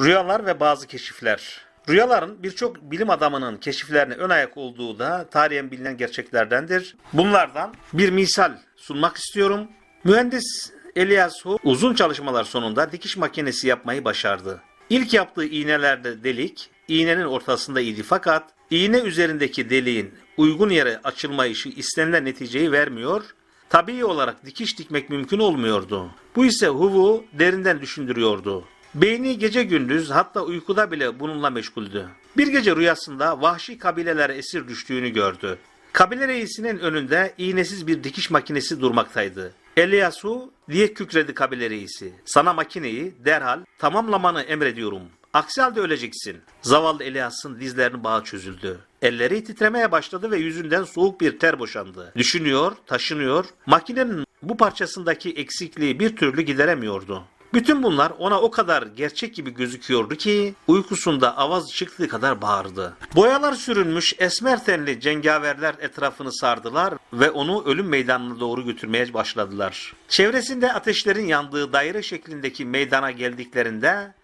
Rüyalar ve bazı keşifler. Rüyaların birçok bilim adamının keşiflerine ön ayak olduğu da tarihen bilinen gerçeklerdendir. Bunlardan bir misal sunmak istiyorum. Mühendis Elias Hu uzun çalışmalar sonunda dikiş makinesi yapmayı başardı. İlk yaptığı iğnelerde delik iğnenin ortasındaydı fakat iğne üzerindeki deliğin uygun yere açılmayışı istenilen neticeyi vermiyor tabii olarak dikiş dikmek mümkün olmuyordu. Bu ise Huvu derinden düşündürüyordu. Beyni gece gündüz hatta uykuda bile bununla meşguldü. Bir gece rüyasında vahşi kabilelere esir düştüğünü gördü. Kabile reisinin önünde iğnesiz bir dikiş makinesi durmaktaydı. Eliasu diye kükredi kabile reisi. Sana makineyi derhal tamamlamanı emrediyorum. Aksi halde öleceksin. Zavallı Elias'ın dizlerinin bağı çözüldü. Elleri titremeye başladı ve yüzünden soğuk bir ter boşandı. Düşünüyor, taşınıyor. Makinenin bu parçasındaki eksikliği bir türlü gideremiyordu. Bütün bunlar ona o kadar gerçek gibi gözüküyordu ki uykusunda avaz çıktığı kadar bağırdı. Boyalar sürülmüş esmer tenli cengaverler etrafını sardılar ve onu ölüm meydanına doğru götürmeye başladılar. Çevresinde ateşlerin yandığı daire şeklindeki meydana geldiklerinde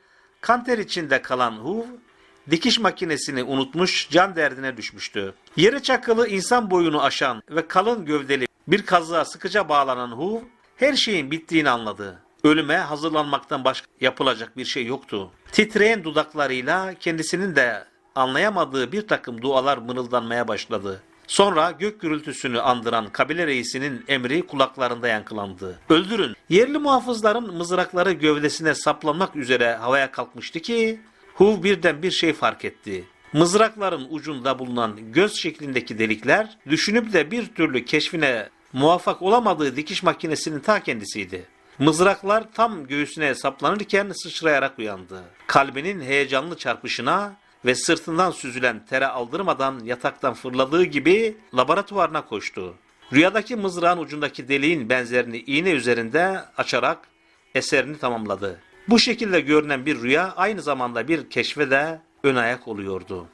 kanter içinde kalan Huv dikiş makinesini unutmuş can derdine düşmüştü. Yere çakılı insan boyunu aşan ve kalın gövdeli bir kazığa sıkıca bağlanan Huv her şeyin bittiğini anladı. Ölüme hazırlanmaktan başka yapılacak bir şey yoktu. Titreyen dudaklarıyla kendisinin de anlayamadığı bir takım dualar mırıldanmaya başladı. Sonra gök gürültüsünü andıran kabile reisinin emri kulaklarında yankılandı. Öldürün. Yerli muhafızların mızrakları gövdesine saplanmak üzere havaya kalkmıştı ki Huv birden bir şey fark etti. Mızrakların ucunda bulunan göz şeklindeki delikler düşünüp de bir türlü keşfine muvaffak olamadığı dikiş makinesinin ta kendisiydi. Mızraklar tam göğsüne saplanırken sıçrayarak uyandı. Kalbinin heyecanlı çarpışına ve sırtından süzülen tere aldırmadan yataktan fırladığı gibi laboratuvarına koştu. Rüyadaki mızrağın ucundaki deliğin benzerini iğne üzerinde açarak eserini tamamladı. Bu şekilde görünen bir rüya aynı zamanda bir keşfe de ön ayak oluyordu.